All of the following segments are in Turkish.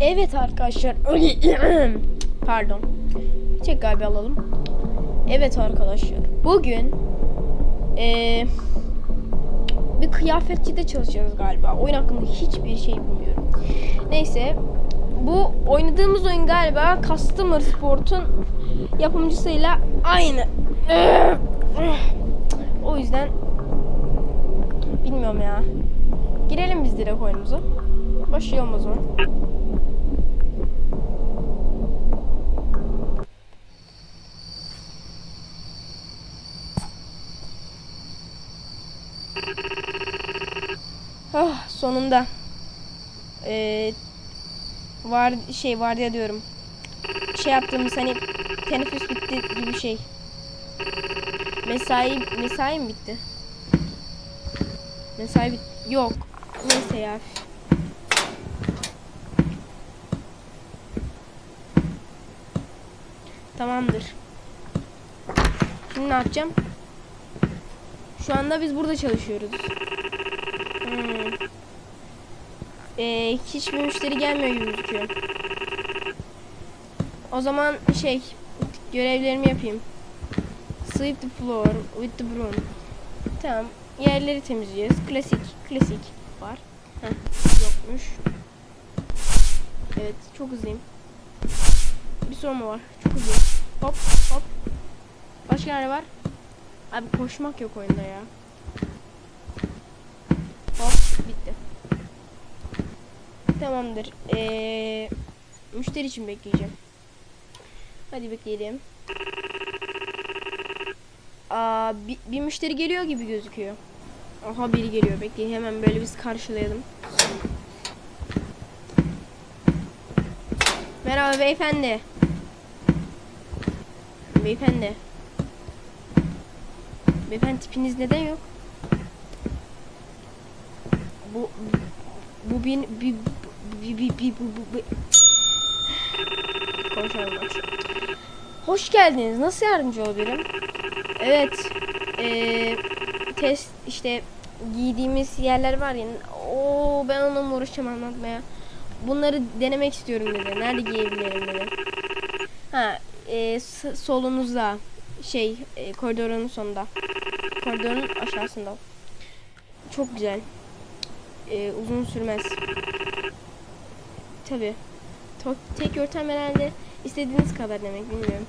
Evet arkadaşlar. Pardon. Tekrar bir alalım. Evet arkadaşlar. Bugün eee bir kıyafetçide çalışıyoruz galiba. Oyun hakkında hiçbir şey bilmiyorum. Neyse. Bu oynadığımız oyun galiba Customer Sport'un yapımcısıyla aynı. O yüzden bilmiyorum ya. Girelim biz direkt oyunumuza. Başlayalım o zaman. Ah sonunda. Ee, var şey var ya diyorum. Şey yaptığımız hani teneffüs bitti gibi şey. Mesai mesai mi bitti? Mesai bit yok. Neyse ya. Tamamdır. Şimdi ne yapacağım? Şu anda biz burada çalışıyoruz. Hmm. Ee, hiçbir müşteri gelmiyor gibi gözüküyor. O zaman şey görevlerimi yapayım. Sweep the floor with the broom. Tamam. Yerleri temizleyeceğiz. Klasik. Klasik var. Heh, yokmuş. Evet. Çok hızlıyım. Bir sorun mu var? Çok hızlıyım. Hop hop. Başka nerede var? Abi koşmak yok oyunda ya. Hop bitti. Tamamdır. Ee, müşteri için bekleyeceğim. Hadi bekleyelim. Aa, bir, bir müşteri geliyor gibi gözüküyor. Aha biri geliyor. Bekleyin hemen böyle biz karşılayalım. Merhaba beyefendi. Beyefendi. Beyefendi tipiniz neden yok? Bu bu bin bir bir bir bir bu bu Konuşalım bak. Hoş geldiniz. Nasıl yardımcı olabilirim? Evet. Eee test işte giydiğimiz yerler var ya. Oo ben onunla uğraşacağım anlatmaya. Bunları denemek istiyorum dedi. Nerede giyebilirim dedi. Ha, e, solunuzda şey e, koridorun sonunda. Koridorun aşağısında. Çok güzel. E, uzun sürmez. Tabi. Tek yöntem herhalde istediğiniz kadar demek bilmiyorum.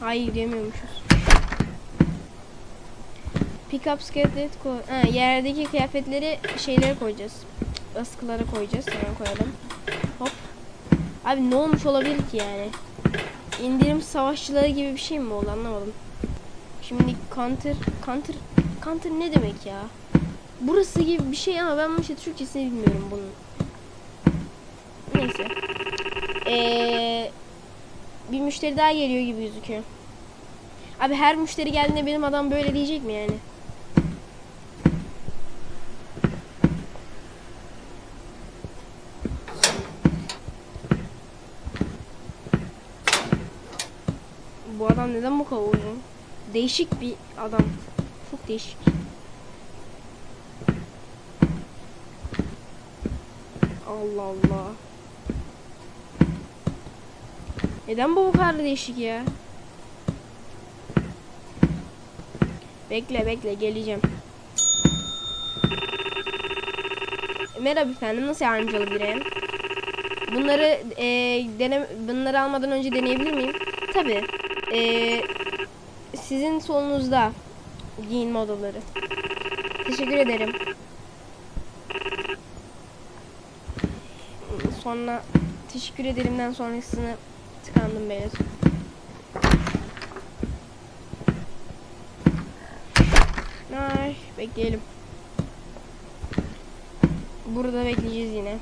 Hayır demiyormuşuz. Pick up skelet ko- ha, yerdeki kıyafetleri şeylere koyacağız. Askılara koyacağız. Hemen koyalım. Hop. Abi ne olmuş olabilir ki yani? İndirim savaşçıları gibi bir şey mi oldu anlamadım. Şimdi counter counter counter ne demek ya? Burası gibi bir şey ama ben bu işte Türkçesini bilmiyorum bunun. Neyse. Ee, bir müşteri daha geliyor gibi gözüküyor. Abi her müşteri geldiğinde benim adam böyle diyecek mi yani? Bu adam neden bu kadar uzun? Değişik bir adam. Çok değişik. Allah Allah. Neden bu bu kadar değişik ya? Bekle bekle geleceğim. Merhaba efendim nasıl yardımcı olabilirim? Bunları e, dene, bunları almadan önce deneyebilir miyim? Tabi. E, sizin solunuzda giyinme odaları. Teşekkür ederim. Sonra teşekkür ederimden sonrasını tıkandım beyler. Ay, bekleyelim. Burada bekleyeceğiz yine.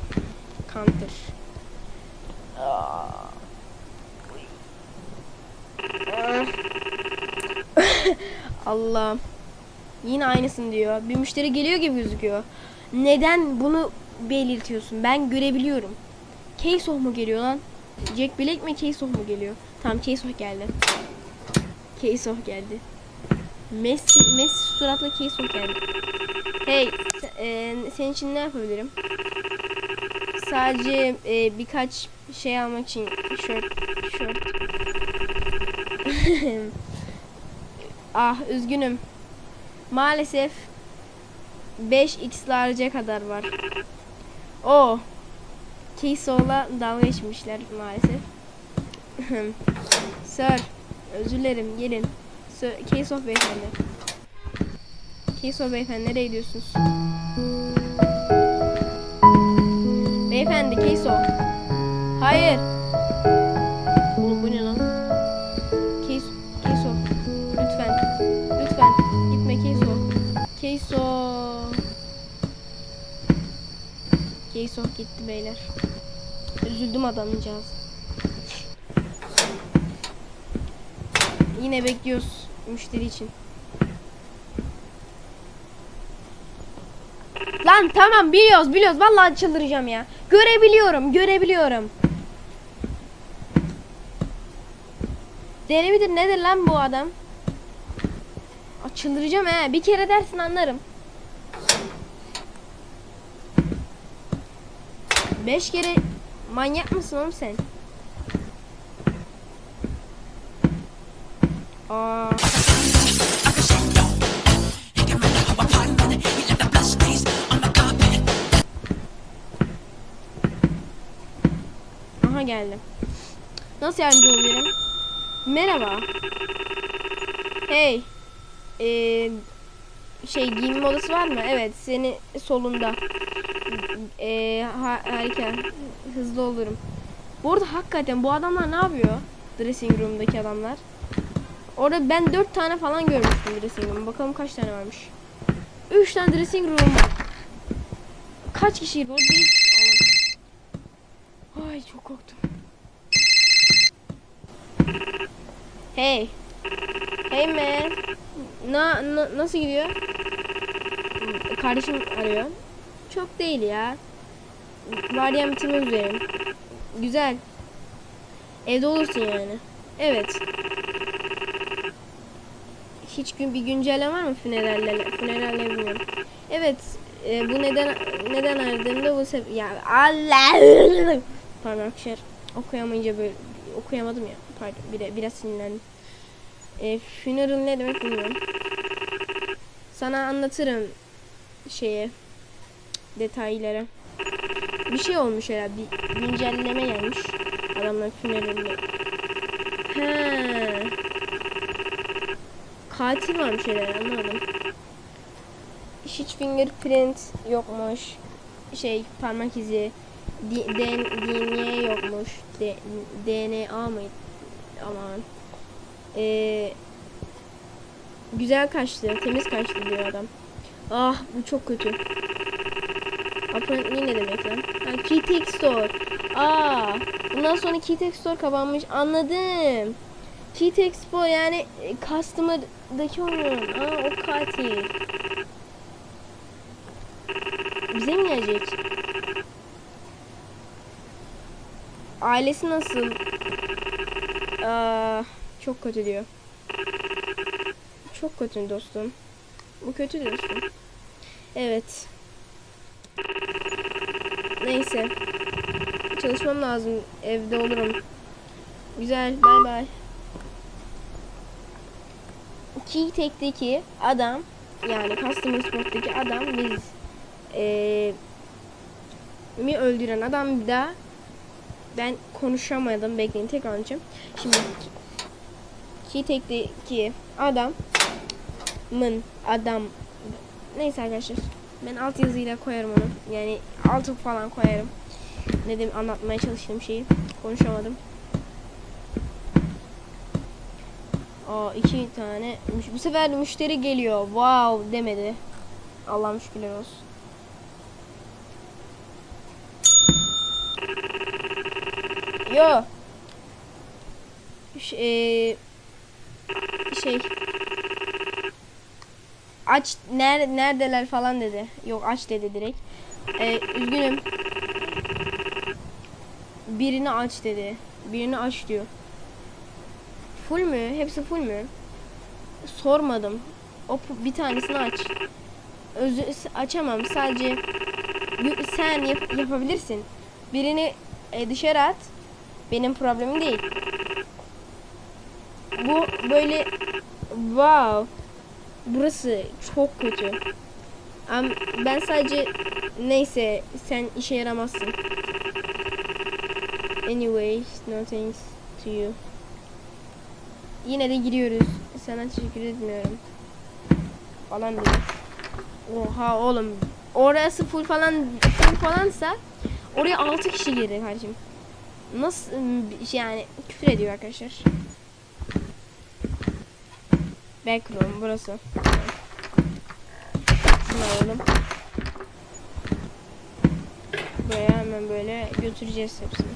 Counter. Ah. Allah'ım. Yine aynısını diyor. Bir müşteri geliyor gibi gözüküyor. Neden bunu belirtiyorsun? Ben görebiliyorum. Case mu geliyor lan? Jack Black mi Case mu geliyor? Tamam Case geldi. Case geldi. Messi, Messi suratlı Case geldi. Hey, e, senin için ne yapabilirim? Sadece e, birkaç şey almak için şort şort. ah üzgünüm. Maalesef 5x large'e kadar var. O. Keyso'la dalga geçmişler maalesef. Sir, özür dilerim. Gelin. Sir, Keyso beyefendi. Keyso beyefendi nereye gidiyorsunuz? Beyefendi Keyso. Hayır. Oğlum bu ne lan? Keyso. Keyso. Lütfen. Lütfen. Gitme Keyso. Keyso. Keyso gitti beyler. Üzüldüm adamcağız. Yine bekliyoruz müşteri için. Lan tamam biliyoruz biliyoruz vallahi çıldıracağım ya. Görebiliyorum görebiliyorum. Deli midir nedir lan bu adam? Aa, he bir kere dersin anlarım. Beş kere manyak mısın oğlum sen? Aa. Aha geldim. Nasıl yardımcı olabilirim? Merhaba. Hey. Ee, şey giyinme odası var mı? Evet, seni solunda. Ee, ha- harika. Hızlı olurum. Bu arada hakikaten bu adamlar ne yapıyor? Dressing room'daki adamlar. Orada ben 4 tane falan görmüştüm dressing room. Bakalım kaç tane varmış. 3 tane dressing room var. Kaç kişiydi o? Ay çok korktum. Hey. Hey man. Na, na- nasıl gidiyor? Kardeşim arıyor. Çok değil ya. Vardiyan bitirmek üzereyim. Güzel. Evde olursun yani. Evet. Hiç gün bir güncelleme var mı funerallere? Funeralle bilmiyorum. Evet. e, bu neden neden aradığımda bu sebep ya Allah pardon arkadaşlar okuyamayınca böyle okuyamadım ya pardon bir de biraz sinirlendim. E, funeral ne demek bilmiyorum. Sana anlatırım şeye detayları. Bir şey olmuş herhalde. Bir güncelleme gelmiş. Adamlar funeralinde. He. Katil varmış herhalde anlamadım. Hiç fingerprint yokmuş. Şey parmak izi. DNA yokmuş. DNA mı? Aman. Ee, güzel kaçtı. Temiz kaçtı diyor adam. Ah bu çok kötü. Apparently ne demek lan? Ha, Keytech Store. Aa, bundan sonra Keytech Store kapanmış. Anladım. Keytech Store yani e, Customer'daki oyun. Aa o katil. Bize mi gelecek? Ailesi nasıl? Aa, çok kötü diyor. Çok kötü dostum. Bu kötü dostum. Evet. Neyse. Çalışmam lazım. Evde olurum. Güzel. Bay bay. Keytech'teki adam yani Customer Support'taki adam biz eee mi öldüren adam bir daha ben konuşamadım. Bekleyin tekrar anlatacağım. Şimdi Keytech'teki adamın adam neyse arkadaşlar ben alt yazıyla koyarım onu. Yani altı falan koyarım. Ne dedim anlatmaya çalıştığım şeyi. Konuşamadım. Aa iki tane. Bu sefer müşteri geliyor. Wow demedi. Allah'ım şükürler olsun. Yo. Ş- eee, şey aç ner neredeler falan dedi. Yok aç dedi direkt. Ee, üzgünüm. Birini aç dedi. Birini aç diyor. Full mü? Hepsi full mü? Sormadım. O bir tanesini aç. Özü açamam. Sadece sen yap- yapabilirsin. Birini e, dışarı at. Benim problemim değil. Bu böyle wow. Burası çok kötü. Am ben sadece neyse sen işe yaramazsın. Anyway, no thanks to you. Yine de giriyoruz. Sana teşekkür etmiyorum. Falan dedi. Oha oğlum. Orası full falan full falansa oraya 6 kişi girdi kardeşim. Nasıl yani küfür ediyor arkadaşlar. Backroom burası. Alalım. Buraya hemen böyle götüreceğiz hepsini.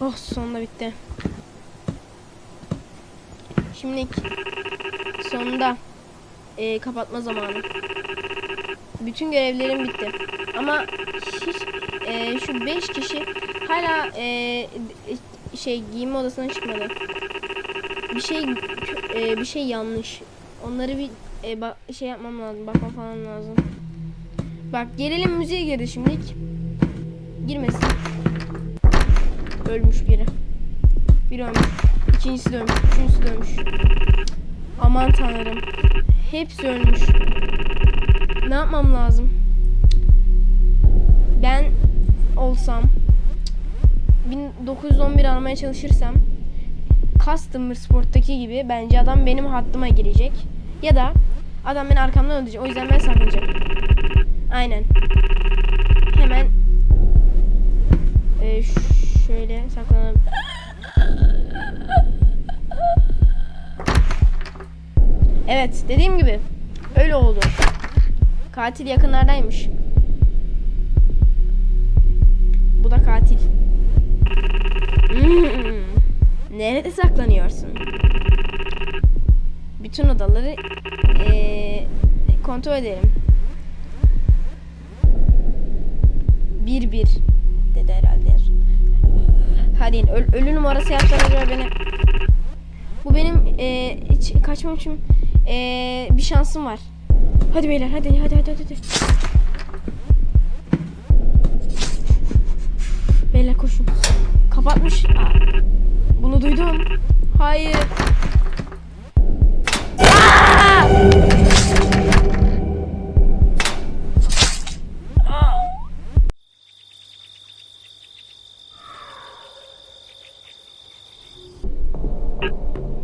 Oh sonunda bitti. Şimdi sonunda eee, kapatma zamanı. Bütün görevlerim bitti. Ama hiç, eee, şu 5 kişi hala eee, şey giyinme odasına çıkmadı. Bir şey eee, bir şey yanlış. Onları bir eee, ba- şey yapmam lazım. Bakmam falan lazım. Bak gerilim müziğe girdi şimdilik. Girmesin. Ölmüş biri. Biri ölmüş. İkincisi de ölmüş. Üçüncüsü de ölmüş. Aman tanrım. Hepsi ölmüş. Ne yapmam lazım? Ben olsam 1911 almaya çalışırsam Customer Sport'taki gibi bence adam benim hattıma girecek. Ya da adam beni arkamdan öldürecek. O yüzden ben saklanacağım. Aynen. Hemen e, şöyle saklanalım. Evet, dediğim gibi öyle oldu. Katil yakınlardaymış. Bu da katil. Hmm. Nerede saklanıyorsun? Bütün odaları eee, kontrol edelim. Bir bir dedi herhalde. Hadi öl- ölü numarası yapsan acaba beni. Bu benim eee, hiç kaçmam için eee, bir şansım var. Hadi beyler hadi hadi hadi hadi. hadi. Kapatmış. Aa, Bunu duydum. Hayır.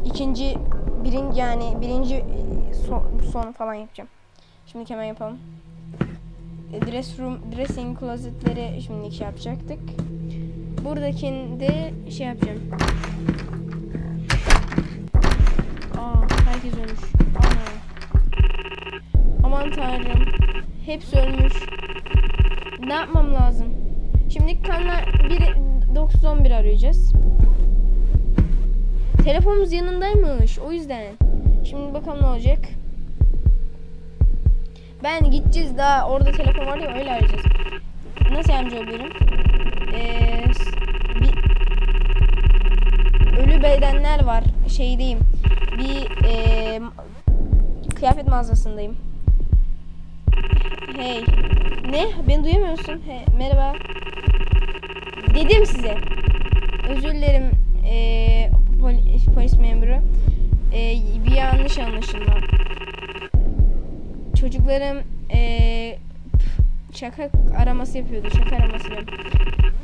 İkinci, birinci yani birinci e, son, son falan yapacağım. Şimdi hemen yapalım. E, Dress room, dressing closet'leri şimdi şey yapacaktık. Buradakinde şey yapacağım. Aa, herkes ölmüş. Aa. Aman tanrım. Hepsi ölmüş. Ne yapmam lazım? Şimdi kanla bir 911 arayacağız. Telefonumuz yanındaymış. O yüzden. Şimdi bakalım ne olacak. Ben gideceğiz daha orada telefon var ya öyle arayacağız. Nasıl yardımcı olabilirim? Ee, bir ölü bedenler var. Şeydeyim. Bir ee, kıyafet mağazasındayım. Hey. Ne? Beni duyamıyorsun. He, merhaba. Dedim size. Özür dilerim. Ee, poli- polis memuru. Ee, bir yanlış anlaşılma. Çocuklarım ee, şaka araması yapıyordu. Şaka araması.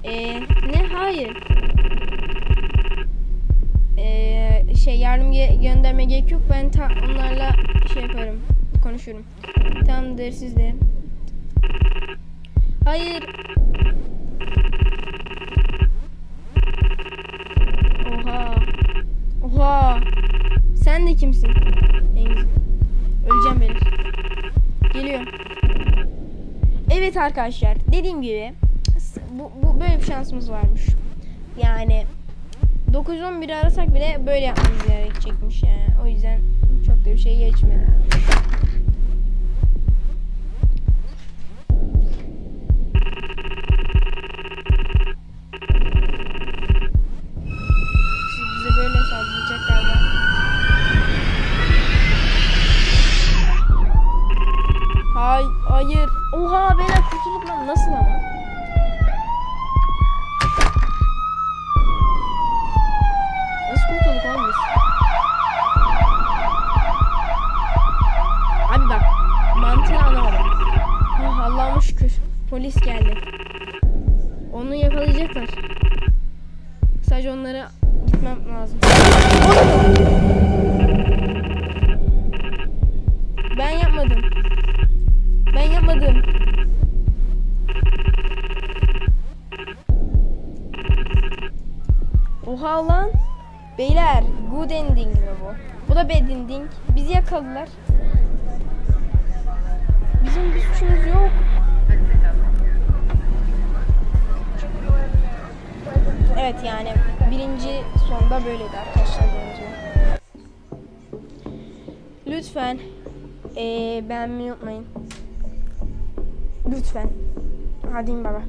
Ee, ne? Hayır. Ee, şey yardım ge- gönderme gerek yok. Ben ta onlarla şey yaparım. Konuşurum. Tamamdır siz de. Hayır. Oha. Oha. Sen de kimsin? Engin. Öleceğim beni. Arkadaşlar. Dediğim gibi bu, bu böyle bir şansımız varmış. Yani 911 arasak bile böyle yapmamız gerekecekmiş yani. O yüzden çok da bir şey geçmedi. Oha lan. Beyler good ending mi bu? Bu da bad ending. Bizi yakaladılar. Bizim bir suçumuz yok. Evet yani birinci sonda böyleydi arkadaşlar bence. Lütfen eee beğenmeyi unutmayın. Lütfen. Hadi baba.